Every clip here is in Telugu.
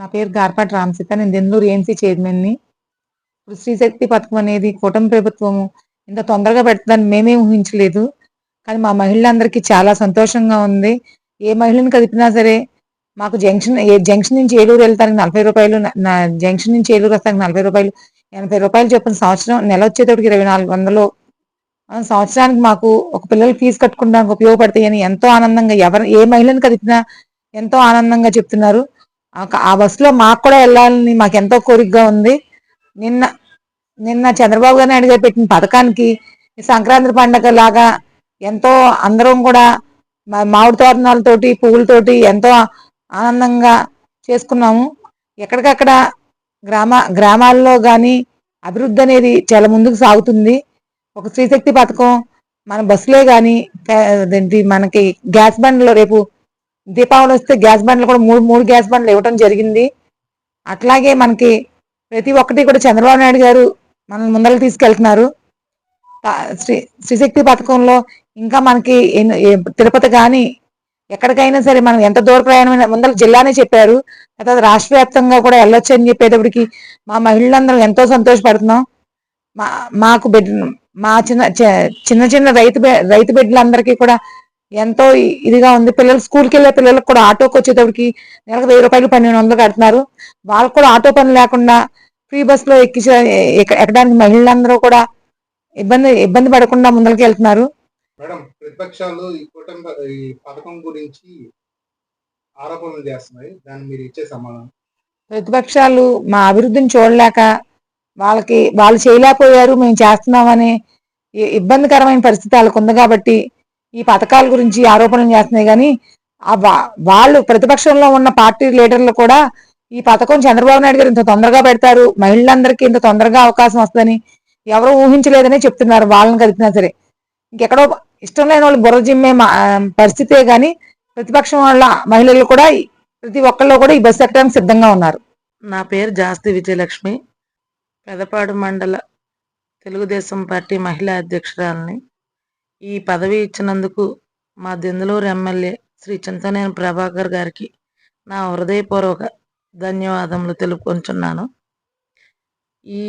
నా పేరు గార్పాటి రామసీత నేను దెందులూరు ఏఎన్సీ చైర్మన్ని. ఇప్పుడు స్త్రీశక్తి పథకం అనేది కూటమి ప్రభుత్వము ఇంత తొందరగా పెడుతుందని మేమే ఊహించలేదు. కానీ మా మహిళలందరికీ చాలా సంతోషంగా ఉంది. ఏ మహిళను కదిపినా సరే మాకు జంక్షన్ ఏ జంక్షన్ నుంచి ఏలూరు వెళ్తానికి నలభై రూపాయలు నా- జంక్షన్ నుంచి ఏలూరు వస్తానికి నలభై రూపాయలు ఎనభై రూపాయలు చెప్పిన సంవత్సరం నెల వచ్చేటప్పటికి ఇరవై నాలుగు వందలు. సంవత్సరానికి మాకు ఒక పిల్లలు ఫీజు కట్టుకోవడానికి ఉపయోగపడతాయని ఎంతో ఆనందంగా ఎవరు ఏ మహిళను కదిపినా ఎంతో ఆనందంగా చెప్తున్నారు. ఆ- బస్సులో మాకు కూడా వెళ్ళాలని మాకు ఎంతో కోరికగా ఉంది. నిన్న నిన్న చంద్రబాబు గారు నాయుడు గారు పెట్టిన పథకానికి సంక్రాంతి పండగ లాగా ఎంతో అందరం కూడా మా- మామిడి తోరణాలతోటి పువ్వులతోటి ఎంతో ఆనందంగా చేసుకున్నాము. ఎక్కడికక్కడ గ్రామ గ్రామాల్లో కానీ అభివృద్ధి అనేది చాలా ముందుకు సాగుతుంది. ఒక శ్రీశక్తి పథకం మన బస్సులే కానీ మనకి గ్యాస్ బండ్లు రేపు దీపావళి వస్తే గ్యాస్ బండ్లు కూడా మూడు మూడు గ్యాస్ బండ్లు ఇవ్వటం జరిగింది. అట్లాగే మనకి ప్రతి ఒక్కటి కూడా చంద్రబాబు నాయుడు గారు మనల్ని ముందరకు తీసుకెళ్తున్నారు. శ్రీ శ్రీశక్తి పథకంలో ఇంకా మనకి తిరుపతి కానీ ఎక్కడికైనా సరే మనం ఎంత దూర ప్రయాణమైన ముందర జిల్లానే చెప్పారు. తర్వాత రాష్ట్ర వ్యాప్తంగా కూడా వెళ్ళొచ్చు అని చెప్పేటప్పటికి మా మహిళలందరం ఎంతో సంతోషపడుతున్నాం. మా మాకు బిడ్డ మా చిన్న చిన్న చిన్న రైతు రైతు బిడ్డలందరికీ కూడా ఎంతో ఇదిగా ఉంది. పిల్లలు స్కూల్కి వెళ్ళే పిల్లలకు కూడా ఆటోకి వచ్చేటప్పటికి నెలకు వెయ్యి రూపాయలు పన్నెండు వందలు కడుతున్నారు. వాళ్ళకు కూడా ఆటో పని లేకుండా ఫ్రీ బస్లో ఎక్కించ ఎక్క- ఎక్కడానికి మహిళలందరూ కూడా ఇబ్బంది ఇబ్బంది పడకుండా ముందరికి వెళ్తున్నారు. మేడం ప్రతిపక్షాలు ఈ కూటమి ప- ఈ పథకం గురించి ఆరోపణలు చేస్తున్నాయి. దాన్ని మీరు ఇచ్చే సమాధానం? ప్రతిపక్షాలు మా అభివృద్ధిని చూడలేక వాళ్ళకి వాళ్ళు చేయలేకపోయారు మేము చేస్తున్నామని ఇబ్బందికరమైన పరిస్థితి వాళ్ళకు ఉంది కాబట్టి ఈ పథకాల గురించి ఆరోపణలు చేస్తున్నాయి కానీ వాళ్ళు ప్రతిపక్షంలో ఉన్న పార్టీ లీడర్లు కూడా ఈ పథకం చంద్రబాబు నాయుడు గారు ఇంత తొందరగా పెడతారు మహిళలందరికీ ఇంత తొందరగా అవకాశం వస్తుందని ఎవరు ఊహించలేదని చెప్తున్నారు వాళ్ళని కలిపినా సరే. ఇంకెక్కడో ఇష్టం లేని వాళ్ళు బుర్ర జిమ్మే మా- పరిస్థితే కానీ ప్రతిపక్షం వాళ్ళ మహిళలు కూడా ప్రతి ఒక్కళ్ళు కూడా ఈ బస్సు ఎక్కడానికి సిద్ధంగా ఉన్నారు. నా పేరు జాస్తి విజయలక్ష్మి. పెదపాడు మండల తెలుగుదేశం పార్టీ మహిళా అధ్యక్షురాలని. ఈ పదవి ఇచ్చినందుకు మా దెందులూరు ఎమ్మెల్యే శ్రీ చింతనేని ప్రభాకర్ గారికి నా హృదయపూర్వక ధన్యవాదములు తెలుపుకొంచున్నాను. ఈ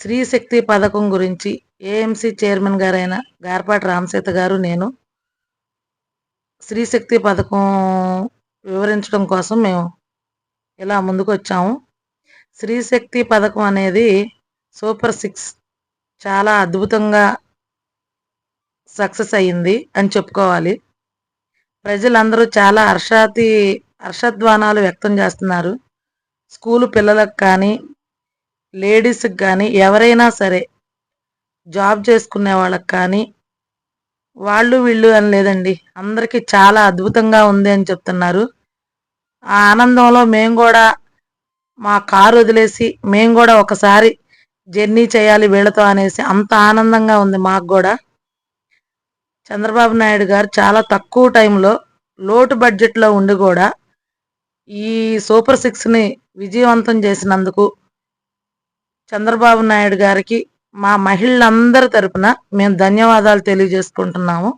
స్త్రీశక్తి పథకం గురించి ఏఎంసీ చైర్మన్ గారైన గార్పాటి రామసీత గారు నేను స్త్రీశక్తి పథకం వివరించడం కోసం మేము ఇలా ముందుకు వచ్చాము స్త్రీశక్తి పథకం అనేది సూపర్ సిక్స్ చాలా అద్భుతంగా సక్సెస్ అయ్యింది అని చెప్పుకోవాలి. ప్రజలందరూ చాలా హర్షాతి హర్షధ్వానాలు వ్యక్తం చేస్తున్నారు. స్కూలు పిల్లలకు కానీ లేడీస్కి కానీ ఎవరైనా సరే జాబ్ చేసుకునే వాళ్ళకి కానీ వాళ్ళు వీళ్ళు అని లేదండి. అందరికీ చాలా అద్భుతంగా ఉంది అని చెప్తున్నారు. ఆ ఆనందంలో మేము కూడా మా కారు వదిలేసి మేము కూడా ఒకసారి జర్నీ చేయాలి వీళ్ళతో అనేసి అంత ఆనందంగా ఉంది మాకు కూడా. చంద్రబాబు నాయుడు గారు చాలా తక్కువ టైంలో లోటు బడ్జెట్లో ఉండి కూడా ఈ సూపర్ సిక్స్ని విజయవంతం చేసినందుకు చంద్రబాబు నాయుడు గారికి మా మహిళలందరి తరపున మేము ధన్యవాదాలు తెలియజేసుకుంటున్నాము.